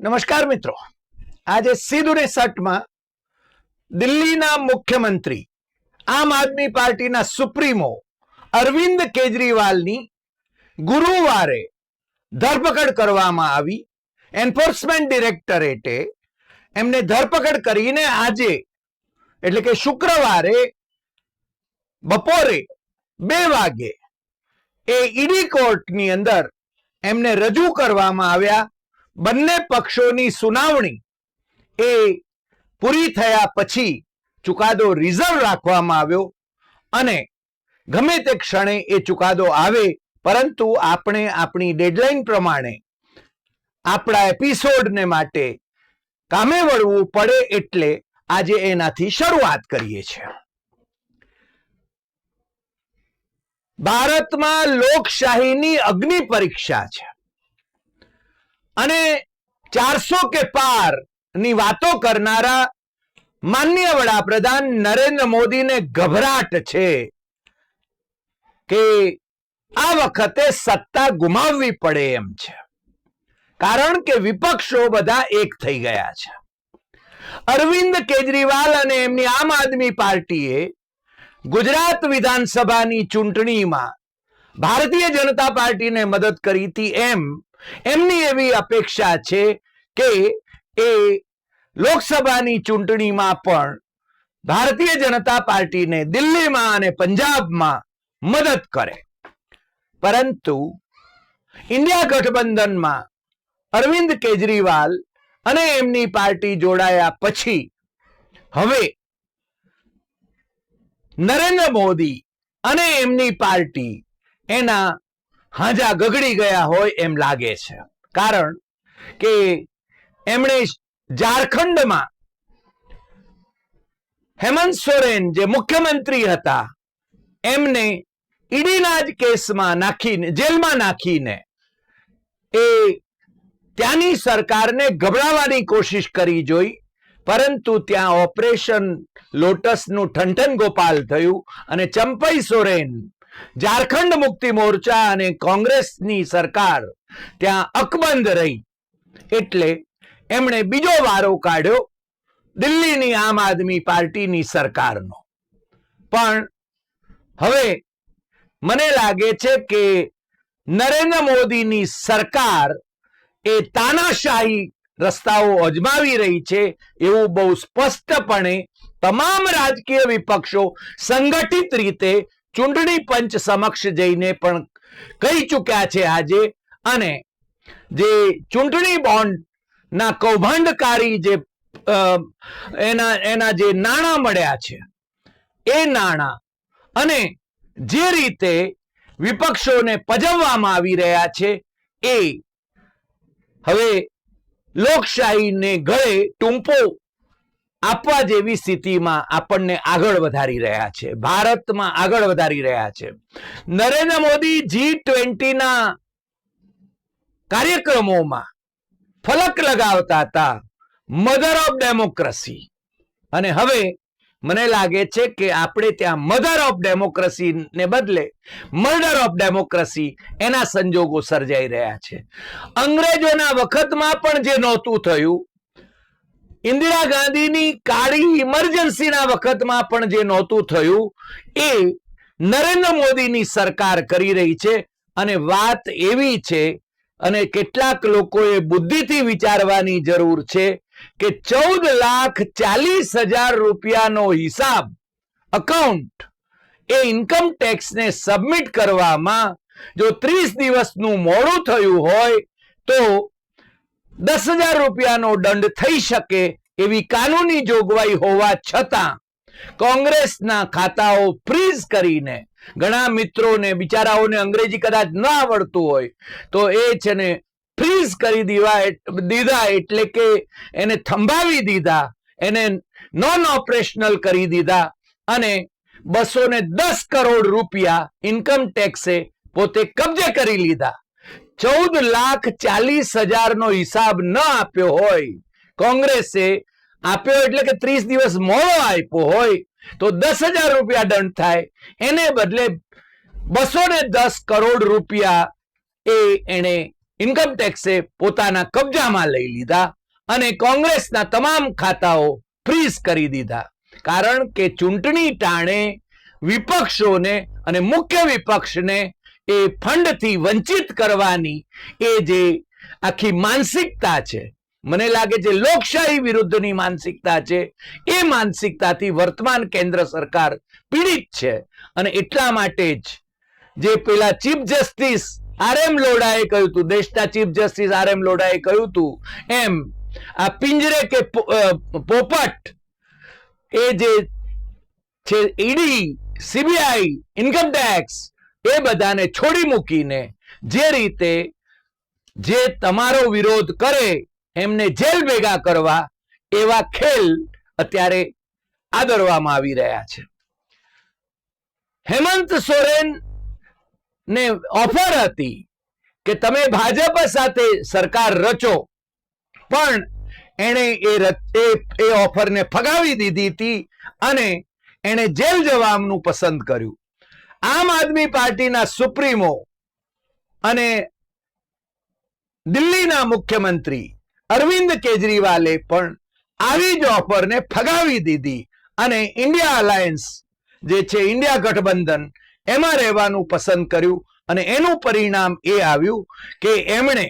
નમસ્કાર મિત્રો. આજે સીધું સટમાં દિલ્હીના મુખ્યમંત્રી, આમ આદમી પાર્ટીના સુપ્રીમો અરવિંદ કેજરીવાલની ગુરુવારે ધરપકડ કરવામાં આવી. એન્ફોર્સમેન્ટ ડિરેક્ટરેટે એમને ધરપકડ કરીને આજે, એટલે કે શુક્રવારે બપોરે બે વાગે એ ઈડી કોર્ટની અંદર એમને રજૂ કરવામાં આવ્યા. બંને પક્ષોની સુનાવણી એ પૂરી થયા પછી ચુકાદો રિઝર્વ રાખવામાં આવ્યો અને ગમે તે ક્ષણે એ ચુકાદો આવે, પરંતુ આપણે આપણી ડેડલાઇન પ્રમાણે આપણા એપિસોડને માટે કામે વળવું પડે એટલે આજે એનાથી શરૂઆત કરીએ છીએ. ભારતમાં લોકશાહીની અગ્નિ પરીક્ષા છે. અને ચારસો કે પારની વાતો કરનારા માન્ય વડાપ્રધાન નરેન્દ્ર મોદીને ગભરાટ છે કે આ વખતે સત્તા ગુમાવવી પડે એમ છે. કારણ કે વિપક્ષો બધા એક થઈ ગયા છે. અરવિંદ કેજરીવાલ અને એમની આમ આદમી પાર્ટીએ ગુજરાત વિધાનસભાની ચૂંટણીમાં ભારતીય જનતા પાર્ટીને મદદ કરી હતી એમ એમની એવી અપેક્ષા છે કે એ લોકસભાની ચૂંટણીમાં પણ ભારતીય જનતા પાર્ટીને દિલ્હીમાં અને પંજાબમાં મદદ કરે. પરંતુ ઇન્ડિયા ગઠબંધનમાં અરવિંદ કેજરીવાલ અને એમની પાર્ટી જોડાયા પછી હવે નરેન્દ્ર મોદી અને એમની પાર્ટી એના હાજા ગગડી ગયા હોય એમ લાગે છે. કારણ કે એમણે ઝારખંડમાં હેમંત સોરેન જે મુખ્યમંત્રી હતા, એમને ઈડીના જ કેસમાં નાખીને, જેલમાં નાખીને એ ત્યાંની સરકારને ગભરાવાની કોશિશ કરી જોઈ, પરંતુ ત્યાં ઓપરેશન લોટસનું ઠંઠન ગોપાલ થયું અને ચંપઈ સોરેન ઝારખંડ મુક્તિ મોરચા અને કોંગ્રેસની સરકાર ત્યાં અકબંધ રહી. એટલે એમણે બીજો વારો કાઢ્યો દિલ્હીની આમ આદમી પાર્ટીની સરકારનો. પણ હવે મને લાગે છે કે નરેન્દ્ર મોદીની સરકાર એ તાનાશાહી રસ્તાઓ અજમાવી રહી છે એવું બહુ સ્પષ્ટપણે તમામ રાજકીય વિપક્ષો સંગઠિત રીતે ચૂંટણી પંચ સમક્ષ જઈને પણ કહી ચૂક્યા છે આજે. અને જે ચૂંટણી બોન્ડ ના કૌભાંડકારી જે એના એના જે નાણાં મળ્યા છે, એ નાણાં અને જે રીતે વિપક્ષોને પજવવામાં આવી રહ્યા છે એ હવે લોકશાહીને ગળે ટૂંપો આપવા જેવી સ્થિતિમાં આપણને આગળ વધારી રહ્યા છે, ભારતમાં આગળ વધારી રહ્યા છે. નરેન્દ્ર મોદી જી ટ્વેન્ટીના કાર્યક્રમોમાં ફલક લગાવતા હતા મધર ઓફ ડેમોક્રેસી અને હવે મને લાગે છે કે આપણે ત્યાં મધર ઓફ ડેમોક્રેસી ને બદલે મર્ડર ઓફ ડેમોક્રેસી એના સંજોગો સર્જાઈ રહ્યા છે. અંગ્રેજોના વખતમાં પણ જે નહોતું થયું ઇન્દિરા ગાંધીની કાળી ઇમરજન્સીના વખતમાં પણ જે નહોતું થયું, એ નરેન્દ્ર મોદીની સરકાર કરી રહી છે. અને વાત એવી છે, અને કેટલાક લોકોએ બુદ્ધિથી વિચારવાની જરૂર છે કે ચૌદ લાખ ચાલીસ હજાર રૂપિયાનો હિસાબ અકાઉન્ટ એ ઇન્કમ ટેક્સને સબમિટ કરવામાં જો ત્રીસ દિવસનું મોડું થયું હોય તો દસ હજાર રૂપિયાનો દંડ થઈ શકે એવી કાનૂની જોગવાઈ હોવા છતાં કોંગ્રેસના ખાતાઓ ફ્રીઝ કરીને ઘણા મિત્રોને, બિચારાઓને અંગ્રેજી કદાચ ન આવડતું હોય, તો એ છે ને ફ્રીઝ કરી દીવા દીધા એટલે કે એને થંભાવી દીધા, એને નોન ઓપરેશનલ કરી દીધા અને બસો ને દસ કરોડ રૂપિયા ઇન્કમ ટેક્સે પોતે કબજે કરી લીધા. ચૌદ લાખ ચાલીસ હજારનો હિસાબ ન આપ્યો હોય, કોંગ્રેસે આપ્યો એટલે કે ત્રીસ દિવસ મોડો આપ્યો હોય, તો દસ હજાર રૂપિયા દંડ થાય. એને બદલે બસો ને દસ કરોડ રૂપિયા એ એને ઇન્કમ ટેક્સે પોતાના કબજામાં લઈ લીધા અને કોંગ્રેસના તમામ ખાતાઓ ફ્રીઝ કરી દીધા. કારણ કે ચૂંટણી ટાણે વિપક્ષોને અને મુખ્ય વિપક્ષને એ ફંડથી વંચિત કરવાની એ જે આખી માનસિકતા છે, મને લાગે છે લોકશાહી વિરુદ્ધની માનસિકતા છે, એ માનસિકતાથી વર્તમાન કેન્દ્ર સરકાર પીડિત છે. અને એટલા માટે જ જે પેલા ચીફ જસ્ટિસ આર એમ લોડાએ કહ્યું હતું, દેશના ચીફ જસ્ટિસ આર એમ લોડાએ કહ્યું હતું, એમ આ પિંજરે કે પોપટ એ જે છે ઈડી, સીબીઆઈ, ઇન્કમ ટેક્સ એ બધાને છોડી મૂકીને જે રીતે જે તમારો વિરોધ કરે, એમને જેલ ભેગા કરવા એવા ખેલ અત્યારે આદરવામાં આવી રહ્યા છે. હેમંત સોરેન ને ઓફર હતી કે તમે ભાજપ સાથે સરકાર રચો, પણ એણે એ એ- ઓફરને ફગાવી દીધી હતી અને એણે જેલ જવાનું પસંદ કર્યું. આમ આદમી પાર્ટીના સુપ્રીમો અને દિલ્હીના મુખ્યમંત્રી અરવિંદ કેજરીવાલે પણ આવી જ ઓફરને ફગાવી દીધી અને ઇન્ડિયા અલાયન્સ જે છે ઇન્ડિયા ગઠબંધન, એમાં રહેવાનું પસંદ કર્યું અને એનું પરિણામ એ આવ્યું કે એમણે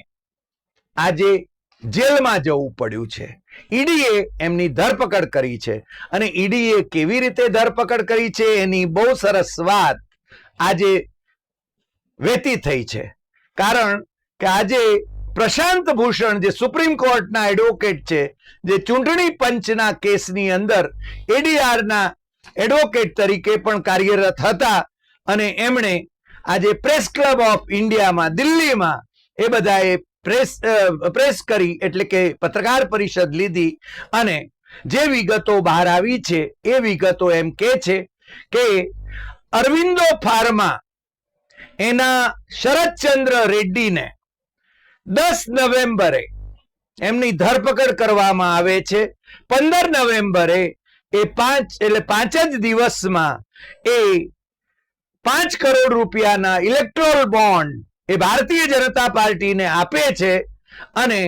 આજે જેલમાં જવું પડ્યું છે. ઈડીએ એમની ધરપકડ કરી છે. અને ઈડીએ કેવી રીતે ધરપકડ કરી છે એની બહુ સરસ વાત આજે વેતી થઈ છે. કારણ કે આજે પ્રશાંત ભૂષણ જે સુપ્રીમ કોર્ટના એડવોકેટ છે, જે ચૂંટણી પંચના કેસની અંદર એડીઆરના એડવોકેટ તરીકે પણ કાર્યરત હતા અને એમણે આજે પ્રેસ ક્લબ ઓફ ઇન્ડિયામાં દિલ્હીમાં એ બધાએ પ્રેસ પ્રેસ કરી એટલે કે પત્રકાર પરિષદ લીધી અને જે વિગતો બહાર આવી છે એ વિગતો એમ કે છે કે અરવિંદો ફાર્મા, એના શરદચંદ્ર રેડ્ડીને દસ નવેમ્બરે એમની ધરપકડ કરવામાં આવે છે. પંદર નવેમ્બરે એ પાંચ, એટલે પાંચ જ દિવસમાં એ પાંચ કરોડ રૂપિયાના ઇલેક્ટ્રોલ બોન્ડ એ ભારતીય જનતા પાર્ટીને આપે છે અને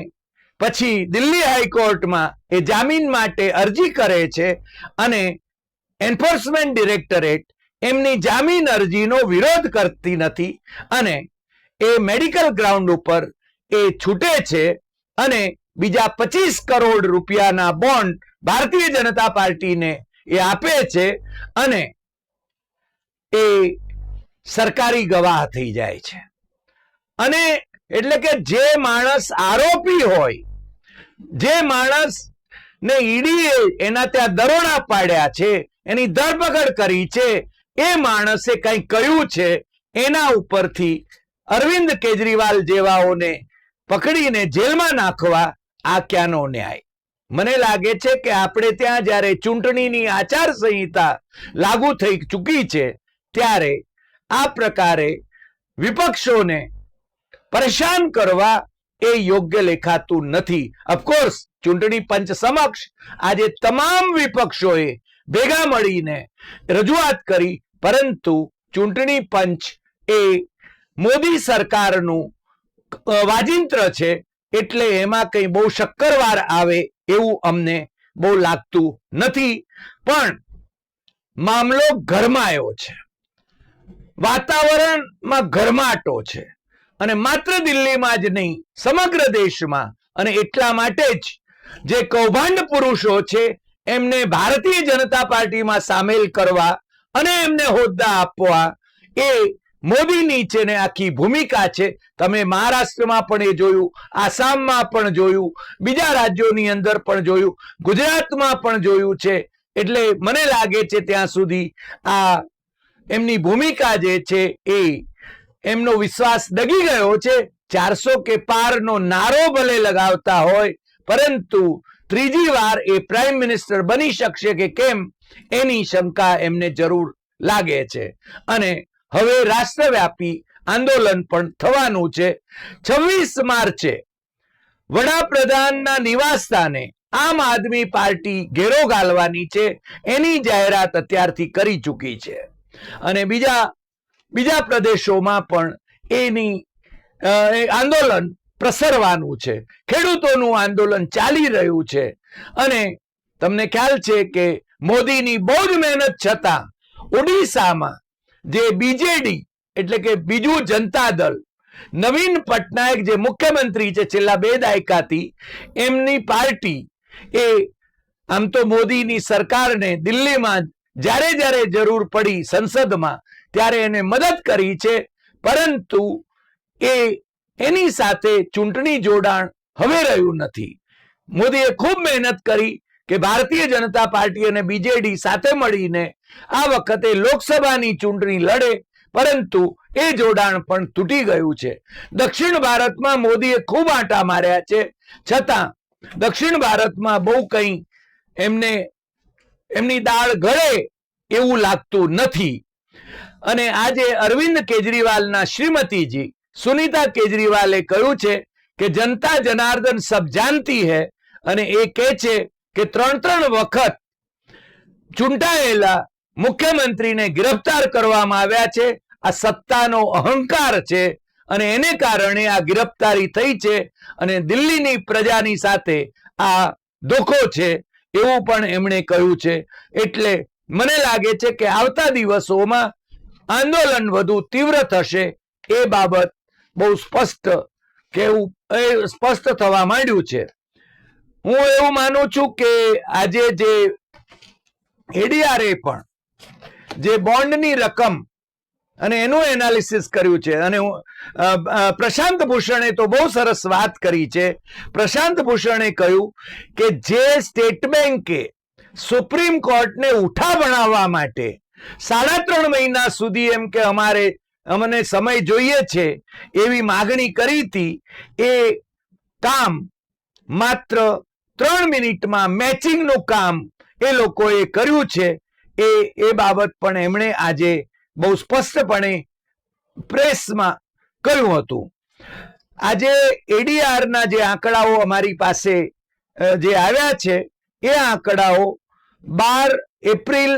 પછી દિલ્હી હાઈકોર્ટમાં એ જામીન માટે અરજી કરે છે અને એન્ફોર્સમેન્ટ ડિરેક્ટરેટ એમની જામીન અરજીનો વિરોધ કરતી નથી અને એ મેડિકલ ગ્રાઉન્ડ ઉપર એ છૂટે છે અને બીજા પચીસ કરોડ રૂપિયાના બોન્ડ ભારતીય જનતા પાર્ટીને એ આપે છે અને એ સરકારી ગવાહ થઈ જાય છે. અને એટલે કે જે માણસ આરોપી હોય, જે માણસ ને ઈડીએ એના ત્યાં દરોડા પાડ્યા છે, એની ધરપકડ કરી છે એ માણસે કંઈ કહ્યું છે એના ઉપરથી અરવિંદ કેજરીવાલ જેવાઓને પકડીને જેલમાં નાખવા આ ક્યાંનો ન્યાય. મને લાગે છે કે આપણે ત્યાં જ્યારે ચૂંટણીની આચાર લાગુ થઈ ચૂકી છે, ત્યારે આ પ્રકારે વિપક્ષોને પરેશાન કરવા એ યોગ્ય લેખાતું નથી. ઓફકોર્સ ચૂંટણી પંચ સમક્ષ આજે તમામ વિપક્ષોએ ભેગા મળીને રજૂઆત કરી પરંતુ ચૂંટણી પંચ એ મોદી સરકારનું વાજિંત્ર છે, એટલે એમાં કંઈ બહુ શક્કરવાર આવે એવું અમને બહુ લાગતું નથી. પણ મામલો ગરમાયો છે. વાતાવરણમાં ગરમાટો છે. અને માત્ર દિલ્હીમાં જ નહીં, સમગ્ર દેશમાં અને એટલા માટે જ જે કૌભાંડ પુરુષો છે, એમને ભારતીય જનતા પાર્ટીમાં સામેલ કરવા અને એમને હોદ્દા આપવા. એ મોદીની છે ને આખી ભૂમિકા છે. તમે મહારાષ્ટ્રમાં પણ એ જોયું, આસામમાં પણ જોયું, બીજા રાજ્યોની અંદર પણ જોયું, ગુજરાતમાં પણ જોયું છે. એટલે મને લાગે છે ત્યાં સુધી આ એમની ભૂમિકા જે છે એ એમનો વિશ્વાસ ડગી ગયો છે. ચારસો કે પારનો નારો ભલે લગાવતા હોય, પરંતુ ત્રીજી વાર એ પ્રાઇમ મિનિસ્ટર બની શકશે કે કેમ, એની શંકા એમને જરૂર લાગે છે. અને હવે રાષ્ટ્રવ્યાપી આંદોલન પણ થવાનું છે. છવ્વીસ માર્ચે વડાપ્રધાનના નિવાસસ્થાને આમ આદમી પાર્ટી ઘેરો ગાલવાની છે, એની જાહેરાત અત્યારથી કરી ચૂકી છે. અને બીજા બીજા પ્રદેશોમાં પણ એની આંદોલન પ્રસરવાનું છે. ખેડૂતોનું આંદોલન ચાલી રહ્યું છે. અને તમને ખ્યાલ છે કે મોદીની બહુ જ મહેનત છતાં ઓડિશામાં જે બીજેડી એટલે કે બીજું જનતા દળ, નવીન પટનાયક જે મુખ્યમંત્રી છે છેલ્લા બે દાયકાથી, એમની પાર્ટી એ આમ તો મોદીની સરકારને દિલ્હીમાં જ્યારે જ્યારે જરૂર પડી સંસદમાં ત્યારે એને મદદ કરી છે. પરંતુ એ એની સાથે ચૂંટણી જોડાણ હવે રહ્યું નથી. મોદીએ ખૂબ મહેનત કરી કે ભારતીય જનતા પાર્ટી અને બીજેડી સાથે મળીને આ વખતે લોકસભાની ચૂંટણી લડે, પરંતુ એ જોડાણ પણ તૂટી ગયું છે. દક્ષિણ ભારતમાં મોદીએ ખૂબ આંટા માર્યા છે, છતાં દક્ષિણ ભારતમાં બહુ કંઈ એમને, એમની દાળ ગળે એવું લાગતું નથી. અને આજે અરવિંદ કેજરીવાલના શ્રીમતીજી સુનીતા કેજરીવાલે કહ્યું છે કે જનતા જનાર્દન સબ જાનતી હૈ અને એ કહે છે કે ત્રણ ત્રણ વખત ચૂંટાયેલા મુખ્યમંત્રીને ગિરફ્તાર કરવામાં આવ્યા છે. આ સત્તાનો અહંકાર છે અને એને કારણે આ ગિરફ્તારી થઈ છે અને દિલ્હીની પ્રજાની સાથે આ ધોખો છે એવું પણ એમણે કહ્યું છે. એટલે મને લાગે છે કે આવતા દિવસોમાં આંદોલન વધુ તીવ્ર થશે એ બાબત બહુ સ્પષ્ટ કેવું, એ સ્પષ્ટ થવા માંડ્યું છે. હું એવું માનું છું કે આજે જે એડીઆરએ પણ જે બોન્ડની રકમ અને એનું એનાલિસિસ કર્યું છે અને પ્રશાંત ભૂષણે તો બહુ સરસ વાત કરી છે. પ્રશાંત ભૂષણે કહ્યું કે જે સ્ટેટ બેન્કે સુપ્રીમ કોર્ટને ઉઠા ભણાવવા માટે સાડા ત્રણ મહિના સુધી એમ કે અમારે અમને સમય જોઈએ છે એવી માગણી કરી હતી. એ કામ માત્ર ત્રણ મિનિટમાં મેચિંગનું કામ એ લોકોએ કર્યું છે. એ એ બાબત પણ એમણે આજે બહુ સ્પષ્ટપણે પ્રેસમાં કહ્યું હતું. આજે એડીઆરના જે આંકડાઓ અમારી પાસે જે આવ્યા છે, એ આંકડાઓ બાર એપ્રિલ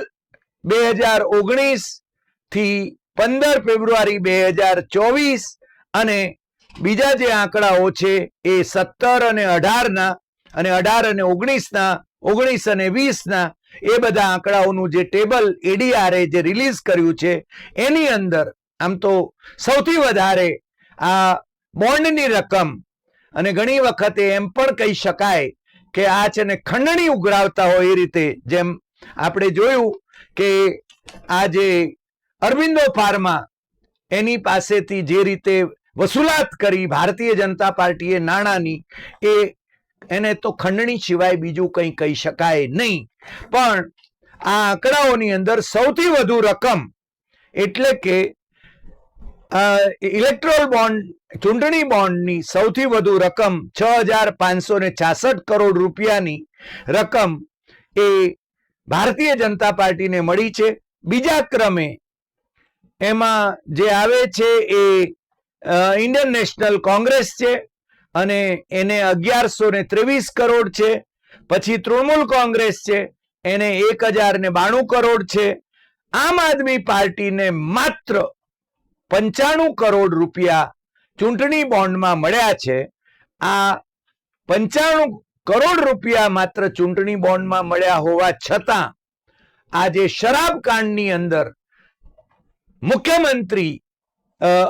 બે હજાર ઓગણીસથી પંદર ફેબ્રુઆરી બે હજાર ચોવીસ અને બીજા જે આંકડાઓ છે એ સત્તર અને અઢારના અને અઢાર અને ઓગણીસના, ઓગણીસ અને વીસના, એ બધા આંકડાઓનું જે ટેબલ એડીઆરએ જે રિલીઝ કર્યું છે, એની અંદર આમ તો સૌથી વધારે આ બોન્ડની રકમ, અને ઘણી વખતે એમ પણ કહી શકાય કે આ છે ને ખંડણી ઉઘરાવતા હોય એ રીતે, જેમ આપણે જોયું કે આ જે અરવિંદો ફાર્મા એની પાસેથી જે રીતે વસૂલાત કરી ભારતીય જનતા પાર્ટીએ નાણાંની, એ એને તો ખંડણી સિવાય બીજું કંઈ કહી શકાય નહીં. પણ આ આંકડાઓની અંદર સૌથી વધુ રકમ એટલે કે ઇલેક્ટ્રોલ બોન્ડ, ચૂંટણી બોન્ડની સૌથી વધુ રકમ છ હજાર પાંચસો ને છાસઠ કરોડ રૂપિયાની રકમ એ ભારતીય જનતા પાર્ટીને મળી છે. બીજા ક્રમે એમાં જે આવે છે એ ઇન્ડિયન નેશનલ કોંગ્રેસ છે અને એને અગિયારસો ને ત્રેવીસ કરોડ છે. પછી તૃણમૂલ કોંગ્રેસ છે, એને એક હજાર ને બાણું કરોડ છે. આમ આદમી પાર્ટીને માત્ર પંચાણું કરોડ રૂપિયા ચૂંટણી બોન્ડમાં મળ્યા છે. આ પંચાણું કરોડ રૂપિયા માત્ર ચૂંટણી બોન્ડમાં મળ્યા હોવા છતાં આજે શરાબકાંડની શરાબ કાંડની અંદર મુખ્યમંત્રી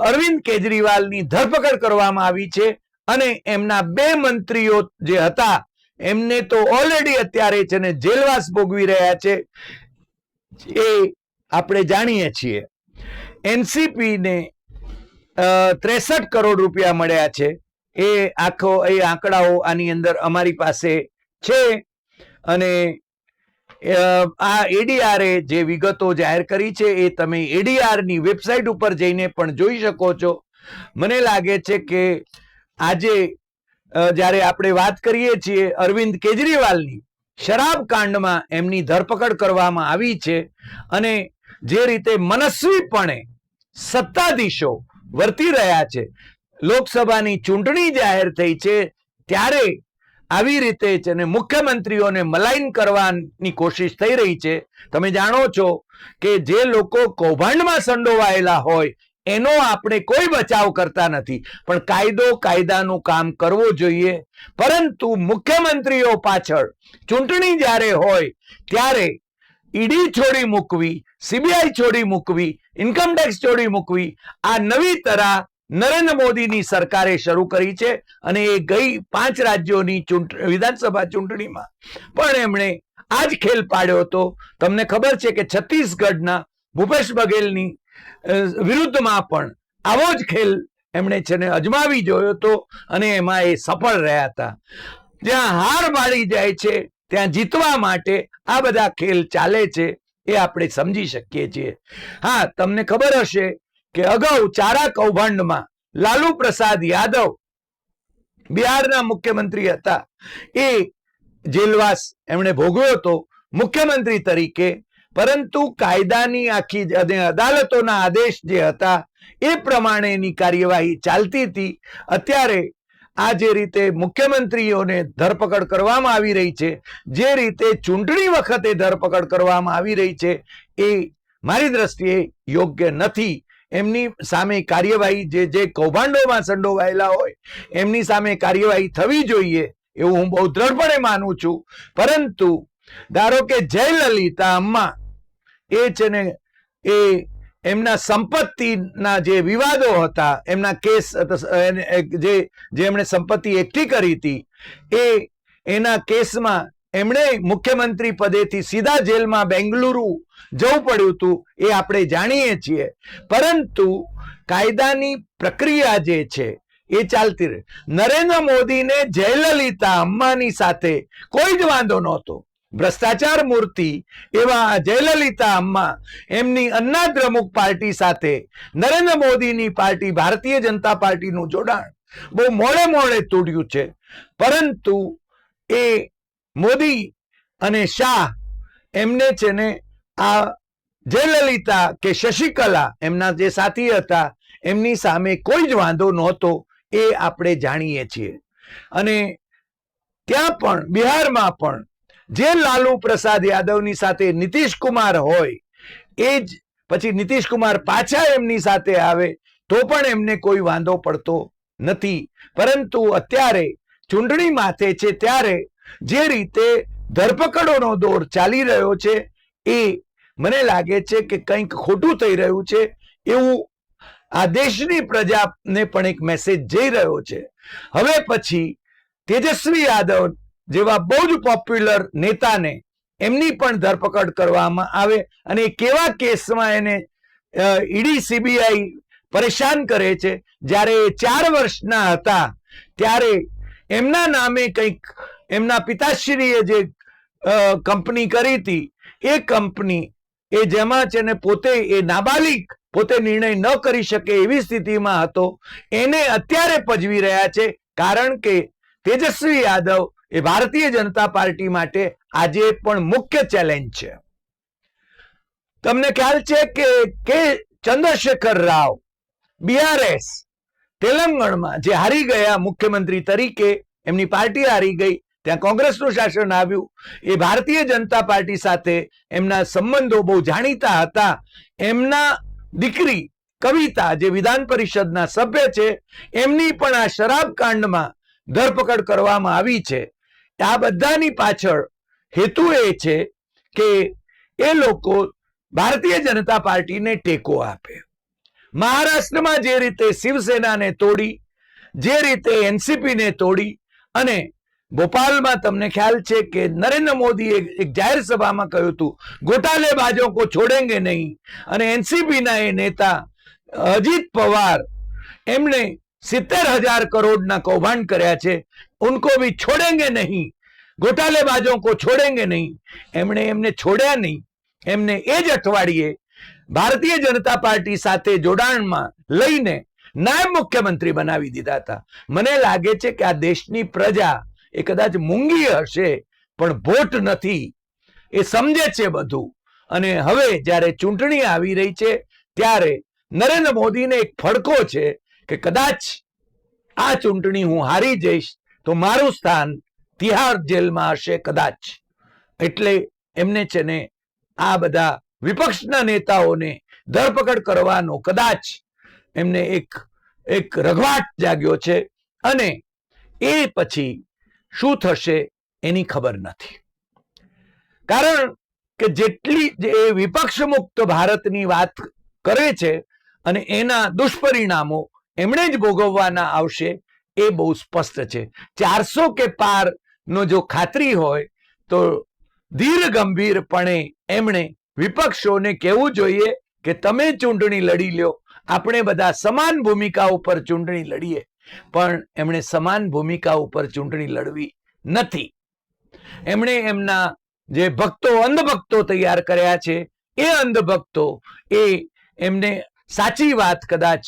અરવિંદ કેજરીવાલની ધરપકડ કરવામાં આવી છે અને એમના બે મંત્રીઓ જે હતા, એમને તો ઓલરેડી અત્યારે છે ને જેલવાસ ભોગવી રહ્યા છે. એ આપણે જાણીએ છીએ. એનસીપીને ત્રેસઠ કરોડ રૂપિયા મળ્યા છે. એ આખો, એ આંકડાઓ આની અંદર અમારી પાસે છે અને આ એડીઆરએ જે વિગતો જાહેર કરી છે એ તમે એડીઆરની વેબસાઇટ ઉપર જઈને પણ જોઈ શકો છો. મને લાગે છે કે આજે જ્યારે આપણે વાત કરીએ છીએ અરવિંદ કેજરીવાલની શરાબ કાંડમાં એમની ધરપકડ કરવામાં આવી છે અને જે રીતે મનસ્વીપણે સત્તાધીશો વર્તી રહ્યા છે. લોકસભાની ચૂંટણી જાહેર થઈ છે ત્યારે આવી રીતે છે ને મુખ્યમંત્રીઓને મલાઈન કરવાની કોશિશ થઈ રહી છે. તમે જાણો છો કે જે લોકો કૌભાંડમાં સંડોવાયેલા હોય, એનો આપણે કોઈ બચાવ કરતા નથી. પણ કાયદો કાયદાનું કામ કરવું જોઈએ. પરંતુ મુખ્યમંત્રીઓ પાછળ ચૂંટણી જ્યારે હોય, ત્યારે ઈડી છોડી મૂકવી, સીબીઆઈ છોડી મૂકવી ઇન્કમટેક્સ છોડી મૂકવી, આ નવી તરા નરેન્દ્ર મોદીની સરકારે શરૂ કરી છે અને એ ગઈ પાંચ રાજ્યોની વિધાનસભા ચૂંટણીમાં. પણ એમણે આ જ ખેલ પાડ્યો હતો. તમને ખબર છે કે છત્તીસગઢના ભૂપેશ બઘેલની વિરુદ્ધમાં પણ આવો જ ખેલ એમણે છે ને અજમાવી જોયો હતો અને એમાં એ સફળ રહ્યા હતા. જ્યાં હાર માળી જાય છે, ત્યાં જીતવા માટે આ બધા ખેલ ચાલે છે એ આપણે સમજી શકીએ છીએ. હા, તમને ખબર હશે કે અગાઉ ચારા કૌભાંડમાં લાલુ પ્રસાદ યાદવ બિહારના મુખ્યમંત્રી હતા. એ જેલવાસ એમણે ભોગવ્યો હતો મુખ્યમંત્રી તરીકે. પરંતુ કાયદાની આખી અને અદાલતોના આદેશ જે હતા એ પ્રમાણેની કાર્યવાહી ચાલતી હતી. અત્યારે આ જે રીતે મુખ્યમંત્રીઓને ધરપકડ કરવામાં આવી રહી છે, જે રીતે ચૂંટણી વખતે ધરપકડ કરવામાં આવી રહી છે, એ મારી દ્રષ્ટિએ યોગ્ય નથી. એમની સામે કાર્યવાહી જે જે કૌભાંડોમાં સંડોવાયેલા હોય, એમની સામે કાર્યવાહી થવી જોઈએ એવું હું બહુ દ્રઢપણે માનું છું. પરંતુ ધારો કે જયલલિતા અમ્મા એ છે ને એ એમના સંપત્તિના જે વિવાદો હતા, એમના કેસ જે જે એમણે સંપત્તિ એકઠી કરી હતી, એ એના કેસમાં એમણે મુખ્યમંત્રી પદેથી સીધા જેલમાં બેંગલુરુ જવું પડ્યું હતું એ આપણે જાણીએ છીએ. પરંતુ કાયદાની પ્રક્રિયા જે છે એ ચાલતી રહી. નરેન્દ્ર મોદીને જયલલિતા અમ્માની સાથે કોઈ જ વાંધો નહોતો. ભ્રષ્ટાચાર મૂર્તિ એવા જયલલિતા અમ્મા એમની અન્ના દ્રમુક પાર્ટી સાથે નરેન્દ્ર મોદીની પાર્ટી ભારતીય જનતા પાર્ટીનું જોડાણ બહુ મોડે મોડે તૂટ્યું છે. પરંતુ એ મોદી અને શાહ એમને છે ને આ જયલલિતા કે શશિકલા એમના જે સાથી હતા, એમની સામે કોઈ જ વાંધો નહોતો એ આપણે જાણીએ છીએ. અને ત્યાં પણ, બિહારમાં પણ જે લાલુ પ્રસાદ યાદવની સાથે નીતિશ કુમાર હોય, એ જ પછી નીતિશ કુમાર પાછા એમની સાથે આવે, તો પણ એમને કોઈ વાંધો પડતો નથી. પરંતુ અત્યારે ચૂંટણી માથે છે ત્યારે જે રીતે ધરપકડોનો દોર ચાલી રહ્યો છે, એ મને લાગે છે કે કંઈક ખોટું થઈ રહ્યું છે, એવું આ દેશની પ્રજાને પણ એક મેસેજ જઈ રહ્યો છે. હવે પછી તેજસ્વી યાદવ જેવા બહુ જ પોપ્યુલર નેતાને એમની પણ ધરપકડ કરવામાં આવે અને કેવા કેસમાં એને ઈડી સીબીઆઈ પરેશાન કરે છે, જ્યારે એ ચાર વર્ષના હતા, ત્યારે એમના નામે કંઈક એમના પિતાશ્રીએ જે કંપની કરી હતી, એ કંપની એ જેમાં છે ને પોતે એ નાબાલિક પોતે નિર્ણય ન કરી શકે એવી સ્થિતિમાં હતો. એને અત્યારે પજવી રહ્યા છે કારણ કે તેજસ્વી યાદવ એ ભારતીય જનતા પાર્ટી માટે આજે પણ મુખ્ય ચેલેન્જ છે. તમને ખ્યાલ છે કે કે ચંદ્રશેખર રાવ બીઆરએસ તેલંગણમાં જે હારી ગયા મુખ્યમંત્રી તરીકે એમની પાર્ટી હારી ગઈ ત્યાં કોંગ્રેસનું શાસન આવ્યું. એ ભારતીય જનતા પાર્ટી સાથે એમના સંબંધો બહુ જાણીતા હતા. એમના દીકરી કવિતા જે વિધાન પરિષદના સભ્ય છે, એમની પણ આ શરાબ કાંડમાં ધરપકડ કરવામાં આવી છે. આ બધાની પાછળ હેતુ એ છે કે એ લોકો ભારતીય જનતા પાર્ટીને ટેકો આપે. મહારાષ્ટ્રમાં જે રીતે શિવસેનાને તોડી, જે રીતે એનસીપીને તોડી અને ભોપાલમાં તમને ખ્યાલ છે કે નરેન્દ્ર મોદીએ એક જાહેર સભામાં કહ્યું હતું, ગોટાલે બાજો કો છોડેંગે નહીં. અને એનસીપીના એ નેતા અજીત પવાર એમણે સિત્તેર હજાર કરોડના કૌભાંડ કર્યા છે ઉनको ભી છોડેંગે નહીં. ગોટાલે બાજો કો છોડેંગે નહીં. એમણે એમને છોડ્યા નહીં. એમને એ જ અઠવાડિયે ભારતીય જનતા પાર્ટી સાથે જોડાણમાં લઈને નાયબ મુખ્યમંત્રી બનાવી દીધા હતા. મને લાગે છે કે આ દેશની પ્રજા એ કદાચ મૂંગી હશે, પણ ભોટ નથી. એ સમજે છે બધું. અને હવે જ્યારે ચૂંટણી આવી રહી છે, ત્યારે નરેન્દ્ર મોદીને એક ફડકો છે કે કદાચ આ ચૂંટણી હું હારી જઈશ, તો મારું સ્થાન તિહાર જેલમાં હશે કદાચ. એટલે એમને છે ને આ બધા વિપક્ષના નેતાઓને ધરપકડ કરવાનો કદાચ એમને એક એક રઘવાટ જાગ્યો છે. અને એ પછી શું થશે એની ખબર નથી. કારણ કે જેટલી જે વિપક્ષ મુક્ત ભારતની વાત કરે છે અને એના દુષ્પરિણામો એમણે જ ભોગવવાના આવશે, એ બહુ સ્પષ્ટ છે. ચારસો કે પાર નો જો ખાતરી હોય, તો ધીર ગંભીરપણે એમણે વિપક્ષોને કહેવું જોઈએ કે તમે ચૂંટણી લડી લ્યો, આપણે બધા સમાન ભૂમિકા ઉપર ચૂંટણી લડીએ. પણ એમણે સમાન ભૂમિકા ઉપર ચૂંટણી લડવી નથી. એમણે એમના જે ભક્તો, અંધભક્તો તૈયાર કર્યા છે, એ અંધભક્તો એ એમને સાચી વાત કદાચ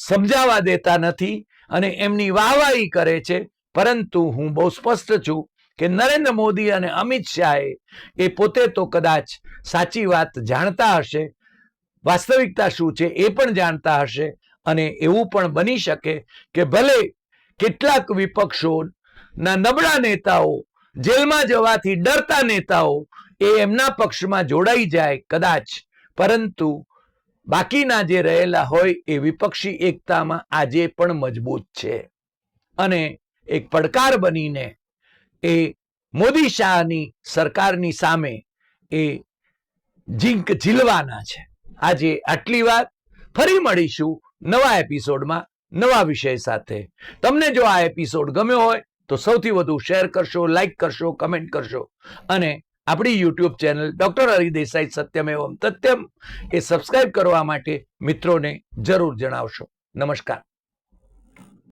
સમજાવા દેતા નથી અને એમની વાહવાહી કરે છે. પરંતુ હું બહુ સ્પષ્ટ છું કે નરેન્દ્ર મોદી અને અમિત શાહે એ પોતે તો કદાચ સાચી વાત જાણતા હશે. વાસ્તવિકતા શું છે એ પણ જાણતા હશે. અને એવું પણ બની શકે કે ભલે કેટલાક વિપક્ષોના નબળા નેતાઓ જેલમાં જવાથી ડરતા નેતાઓ એ એમના પક્ષમાં જોડાઈ જાય કદાચ. પરંતુ બાકીના જે રહેલા હોય એ વિપક્ષી એકતામાં આજે પણ મજબૂત છે. અને એક પડકાર બનીને એ મોદી શાહની સરકારની સામે એ ઝીંક ઝીલવાના છે. આજે આટલી વાત. ફરી મળીશું નવા એપિસોડમાં નવા વિષય સાથે. તમને જો આ એપિસોડ ગમ્યો હોય, તો સૌથી વધુ શેર કરશો લાઇક કરશો, કમેન્ટ કરશો. અને આપણી YouTube channel doctor Hari Desai Satyam Evam Satyam એ સબસ્ક્રાઇબ કરવા માટે મિત્રોને જરૂર જણાવશો. નમસ્કાર.